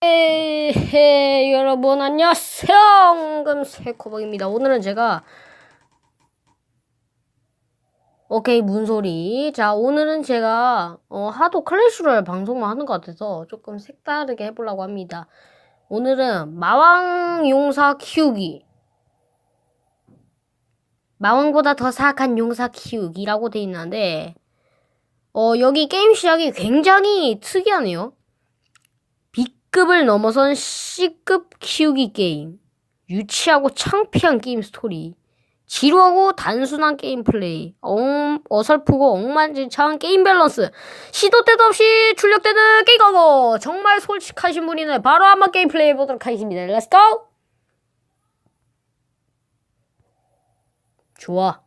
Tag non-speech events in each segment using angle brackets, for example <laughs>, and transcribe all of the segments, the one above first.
에헤, 여러분 안녕하세요. 엉금새코박입니다. 오늘은 제가 오케이 문소리? 자 오늘은 제가 어, 하도 클래시로얄 방송만 하는 것 같아서 조금 색다르게 해보려고 합니다. 오늘은 마왕 용사 키우기. 마왕보다 더 사악한 용사 키우기라고 돼 있는데 어 여기 게임 시작이 굉장히 특이하네요 B급을 넘어선 C급 키우기 게임. 유치하고 창피한 게임 스토리. 지루하고 단순한 게임 플레이. 엉, 어설프고 엉망진창한 게임 밸런스. 시도 때도 없이 출력되는 게임하고 정말 솔직하신 분이네. 바로 한번 게임 플레이 해보도록 하겠습니다. 렛츠 고! 좋아.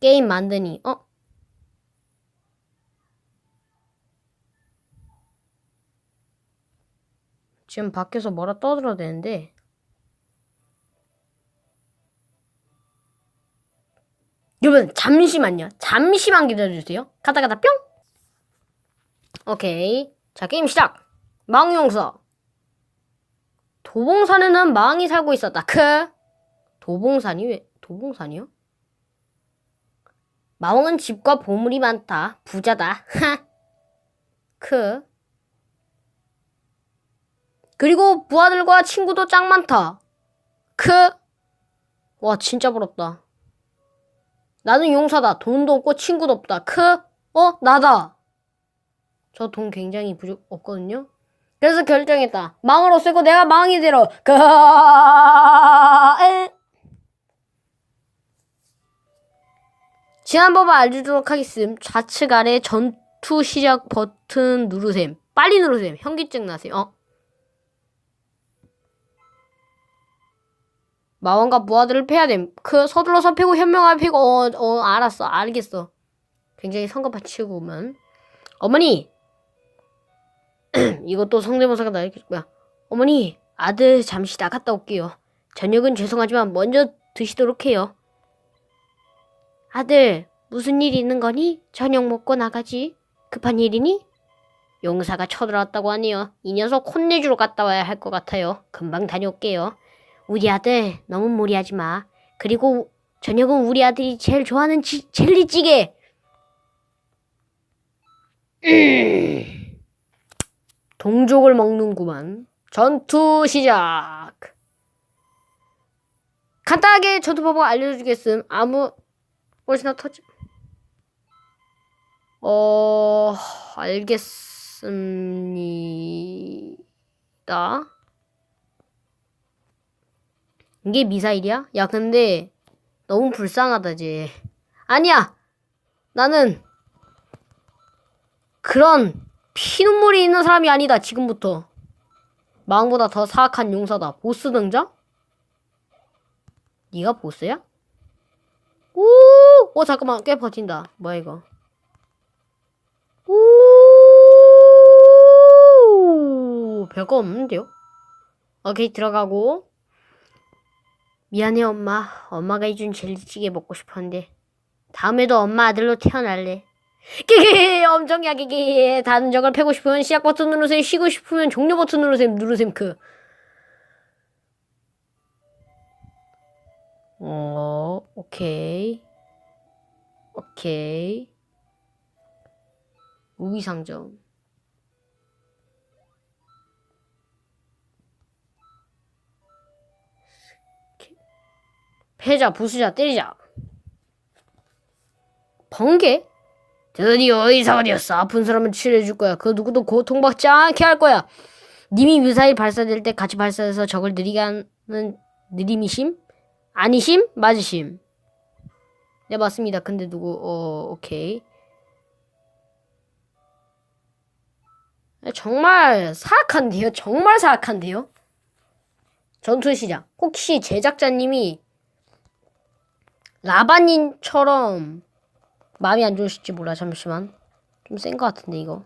게임 만드니. 어? 지금 밖에서 뭐라 떠들어야 되는데? 여러분 잠시만요. 잠시만 기다려주세요. 가다 가다 뿅! 오케이. 자 게임 시작! 망용서. 도봉산에는 망이 살고 있었다. 크! 도봉산이 왜 도봉산이요? 마왕은 집과 보물이 많다. 부자다. <laughs> 하 크 그리고 부하들과 친구도 짱 많다. 크. 와, 진짜 부럽다. 나는 용사다. 돈도 없고 친구도 없다. 크. 어, 나다. 저 돈 굉장히 부족 없거든요. 그래서 결정했다. 망으로 쓰고 내가 망이 되러. 그. 에. 지난 법을 알려주도록 하겠음. 좌측 아래 전투 시작 버튼 누르셈. 빨리 누르셈. 현기증 나세요. 어? 마왕과 부하들을 패야 됨. 그 서둘러서 패고 현명하게 패고 어, 어 알았어 알겠어. 굉장히 성급한 치고만. 어머니 <clears throat> 이것도 성대모사가 나겠고요. 어머니 아들 잠시 나갔다 올게요. 저녁은 죄송하지만 먼저 드시도록 해요. 아들 무슨 일 있는 거니? 저녁 먹고 나가지. 급한 일이니? 용사가 쳐들어왔다고 하네요. 이 녀석 혼내주러 갔다 와야 할 것 같아요. 금방 다녀올게요. 우리 아들 너무 무리하지 마. 그리고 저녁은 우리 아들이 제일 좋아하는 지, 젤리찌개. 음. <clears throat> 동족을 먹는구만. 전투 시작. 간단하게 전투 방법 알려주겠음. 아무 훨씬 터지. 어 알겠습니다. 이게 미사일이야? 야, 근데 너무 불쌍하다, 쟤. 아니야! 나는 그런 피눈물이 있는 사람이 아니다, 지금부터. 마왕보다 더 사악한 용사다. 보스 등장? 네가 보스야? 오! 어, 잠깐만. 꽤 버틴다. 뭐야, 이거. 오! 별거 없는데요? 오케이, 들어가고. 미안해 엄마. 엄마가 해준 젤리찌개 먹고 싶었는데 다음에도 엄마 아들로 태어날래. 끼기 엄청 야기기 다른 적을 패고 싶으면 시작 버튼 누르세요. 쉬고 싶으면 종료 버튼 누르세요. 누르셈 그. 어 오케이 오케이 우비 상점. 패자, 부수자, 때리자. 번개? 드디어 의사가 되었어. 아픈 사람을 치료해줄 거야. 그 누구도 고통받지 않게 할 거야. 님이 미사일 발사될 때 같이 발사해서 적을 느리게 하는 느림이심? 아니심? 맞으심? 네, 맞습니다. 근데 누구, 어, 오케이. 정말 사악한데요? 정말 사악한데요? 전투 시작. 혹시 제작자님이 라반님처럼 마음이 안 좋으실지 몰라 잠시만. 좀 센 것 같은데 이거.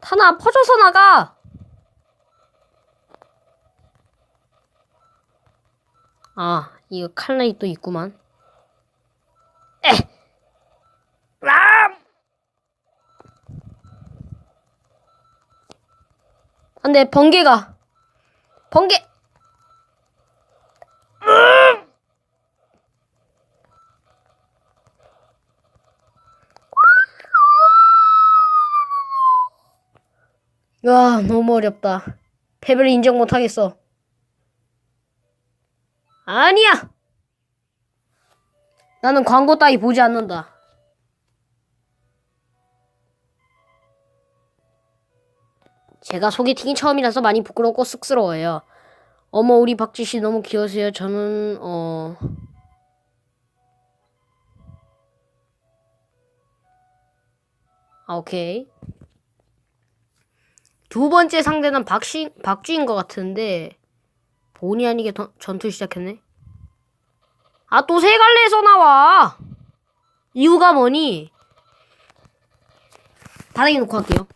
하나 퍼져서 나가! 아 이거 칼날이 또 있구만. 람! 안돼 번개가. 번개! 야 너무 어렵다 패배를 인정 못하겠어 아니야 나는 광고 따위 보지 않는다 제가 소개팅이 처음이라서 많이 부끄럽고 쑥스러워요. 어머, 우리 박지 씨 너무 귀여우세요. 저는, 어. 아, 오케이. 두 번째 상대는 박시, 박쥐인 것 같은데, 본의 아니게 던- 전투 시작했네? 아, 또 세 갈래에서 나와! 이유가 뭐니? 바닥에 놓고 할게요.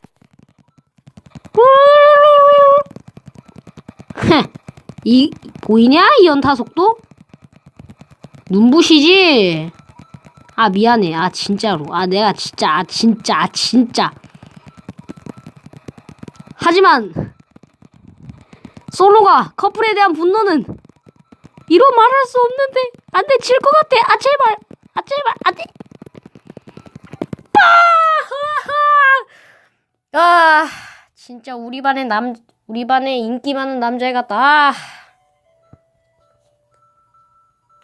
<laughs> 이 보이냐 이 연타 속도? 눈부시지? 아 미안해 아 진짜로 아 내가 진짜 아 진짜 아 진짜 하지만 솔로가 커플에 대한 분노는 이로 말할 수 없는데 안 돼 질 것 같아 아 제발 아 제발 안돼 아, 아 진짜 우리 반에 남 우리 반에 인기 많은 남자애 같다. 아.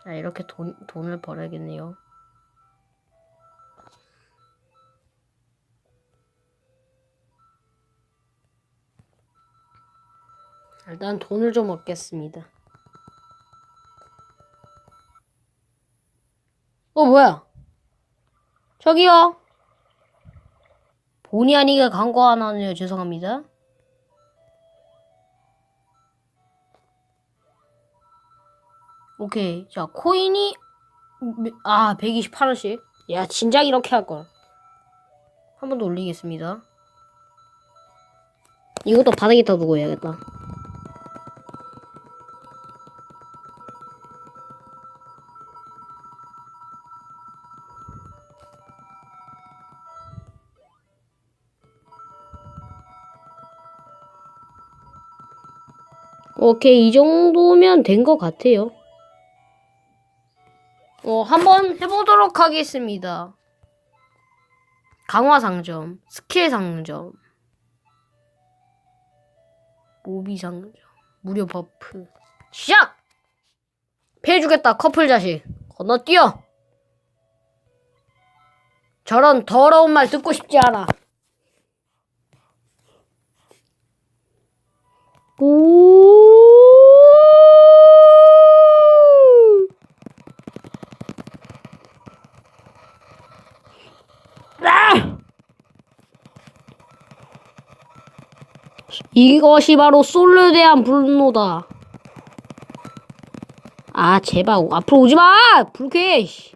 아, 이렇게 돈 돈을 벌어야겠네요. 일단 돈을 좀 얻겠습니다. 어 뭐야? 저기요. 본의 아니게 광고 하나 하네요. 죄송합니다. 오케이. 자, 코인이, 몇- 아, 128원씩. 야, 진작 이렇게 할걸. 한 번 더 올리겠습니다. 이것도 바닥에다 두고 해야겠다. 오케이, 이 정도면 된 것 같아요. 어, 한번 해보도록 하겠습니다. 강화 상점, 스킬 상점, 모비 상점, 무료 버프. 시작! 패해주겠다, 커플 자식. 건너뛰어! 저런 더러운 말 듣고 싶지 않아. 오! 아! 이것이 바로 솔로에 대한 분노다. 아, 제발, 앞으로 오지 마! 불쾌해! 씨.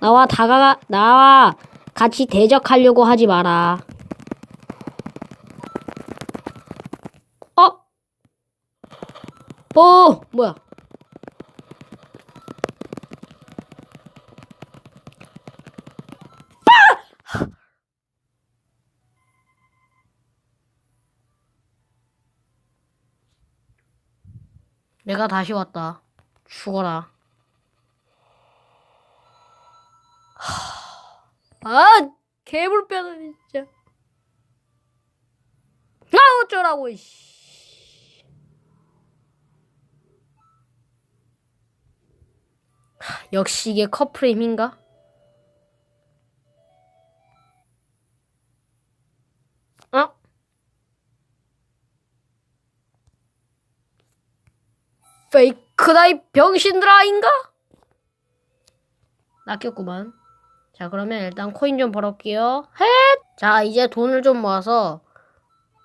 나와 다가가, 나와 같이 대적하려고 하지 마라. 어, 뭐야? 내가 다시 왔다. 죽어라. 하... 아, 개불뼈는 진짜. 아, 어쩌라고, 씨. 하, 역시 이게 힘인가? 어? 페이크다 이 병신들아 인가? 낚였구만. 자 그러면 일단 코인 좀 벌었게요. 헷! 자 이제 돈을 좀 모아서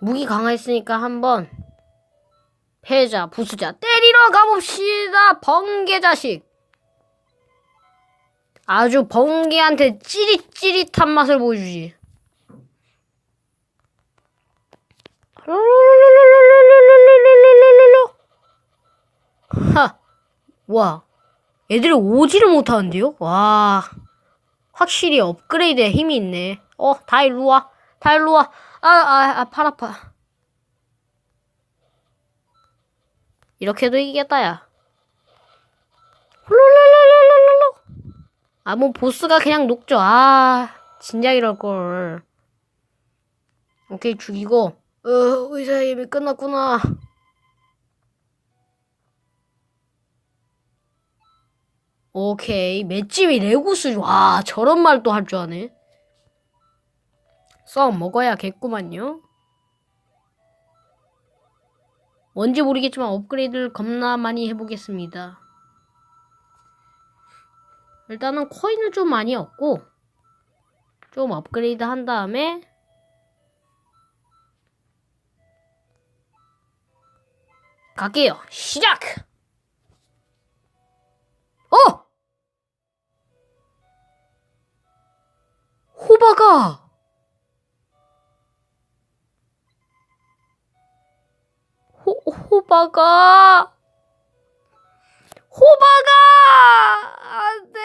무기 강화했으니까 한번 패자 부수자 때리러 가봅시다 번개 자식. 아주 번개한테 찌릿찌릿한 맛을 보여주지. 하, 와, 애들이 오지를 못하는데요? 와, 확실히 업그레이드에 힘이 있네. 어, 다 일로 와. 다 일로 와. 아, 아, 아, 팔 아파. 이렇게도 이기겠다, 야. 홀롤롤롤롤롤. 아, 뭐, 보스가 그냥 녹죠. 아, 진작 이럴걸. 오케이, 죽이고. 어, 의사의 힘이 끝났구나. 오케이. 맷집이 레고스. 와, 저런 말도 할 줄 아네. 썩 먹어야겠구만요. 뭔지 모르겠지만 업그레이드를 겁나 많이 해보겠습니다. 일단은 코인을 좀 많이 얻고 좀 업그레이드 한 다음에 갈게요. 시작! 어! 호바가 호, 호바가 호박아! 안 돼!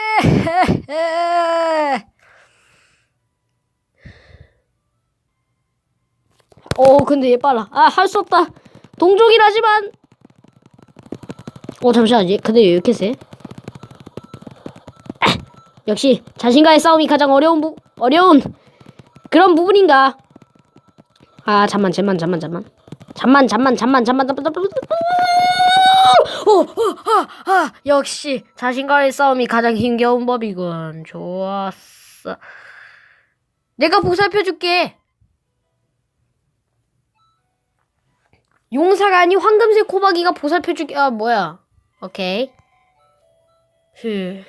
어, 근데 얘 빨라. 아, 할 수 없다. 동족이라지만! 어, 잠시만. 얘, 근데 얘왜 이렇게 세? 아, 역시, 자신과의 싸움이 가장 어려운, 부, 어려운 그런 부분인가? 아, 잠만, 잠만, 잠만, 잠만. 잠만, 잠만, 잠만, 잠만, 잠만, 잠만, 잠만. 오, 오, 아, 아, 역시 자신과의 싸움이 가장 힘겨운 법이군. 좋았어. 내가 보살펴줄게. 용사가 아닌 황금색 코박이가 보살펴줄게. 아, 뭐야. 오케이. 휴.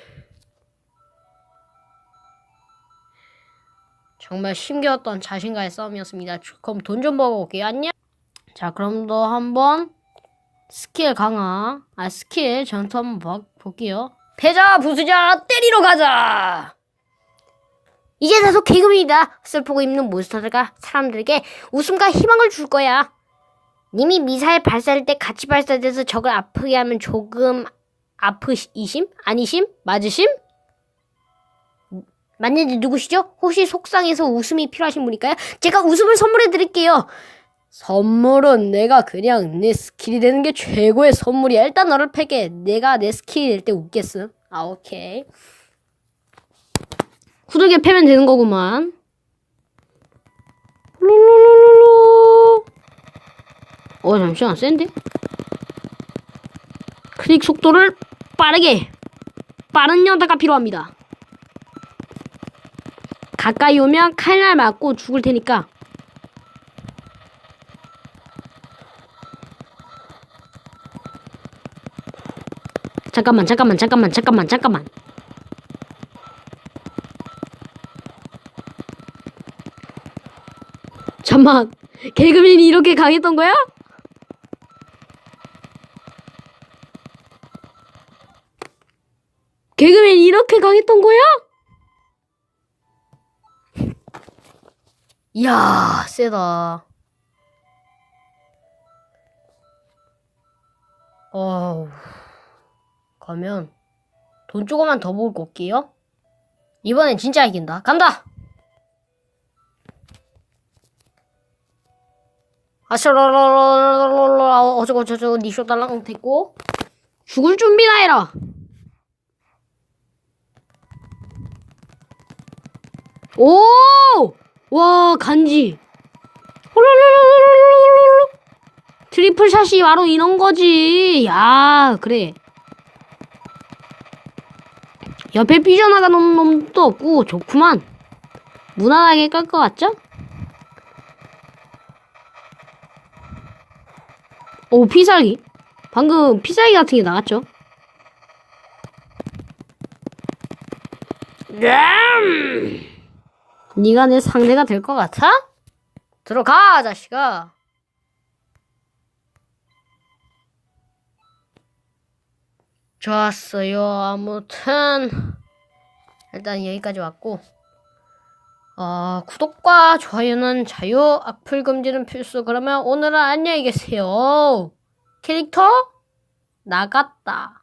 정말 힘겨웠던 자신과의 싸움이었습니다. 그럼 돈 좀 벌어올게요. 안녕. 자, 그럼 또 한번 스킬 강화. 아, 스킬 전투 한번 봐- 볼게요. 패자, 부수자, 때리러 가자! 이제 다소 개그입니다. 슬프고 있는 몬스터들과 사람들에게 웃음과 희망을 줄 거야. 님이 미사일 발사할 때 같이 발사돼서 적을 아프게 하면 조금 아프이심? 아니심? 맞으심? 맞는지 누구시죠? 혹시 속상해서 웃음이 필요하신 분일까요? 제가 웃음을 선물해 드릴게요. 선물은 내가 그냥 내 스킬이 되는 게 최고의 선물이야. 일단 너를 패게. 내가 내 스킬이 될 때 웃겠음. 아, 오케이. 후들겨 패면 되는 거구만. 룰루루루루. 어, 잠시만. 센데? 클릭 속도를 빠르게. 빠른 여자가 필요합니다. 가까이 오면 칼날 맞고 죽을 테니까 잠깐만, 잠깐만, 잠깐만, 잠깐만, 잠깐만. 잠만, 개그맨이 이렇게 강했던 거야? 개그맨이 이렇게 강했던 거야? <laughs> 이야, 세다. 어우. 그러면 돈 조금만 더 모으고 올게요. 이번엔 진짜 이긴다. 간다! 아샤라라라라라라 아, 어쩌고저쩌고 니쇼 달랑 됐고. 죽을 준비나 해라. 오와 간지. 트리플 샷이 바로 이런 거지. 야 그래. 옆에 삐져나가는 놈도 없고 좋구만. 무난하게 깔 것 같죠? 오 피살기. 방금 피살기 같은 게 나갔죠? 음! 네가 내 상대가 될 것 같아? 들어가 자식아. 좋았어요. 아무튼 일단 여기까지 왔고 어, 구독과 좋아요는 자유, 악플 금지는 필수. 그러면 오늘은 안녕히 계세요. 캐릭터 나갔다.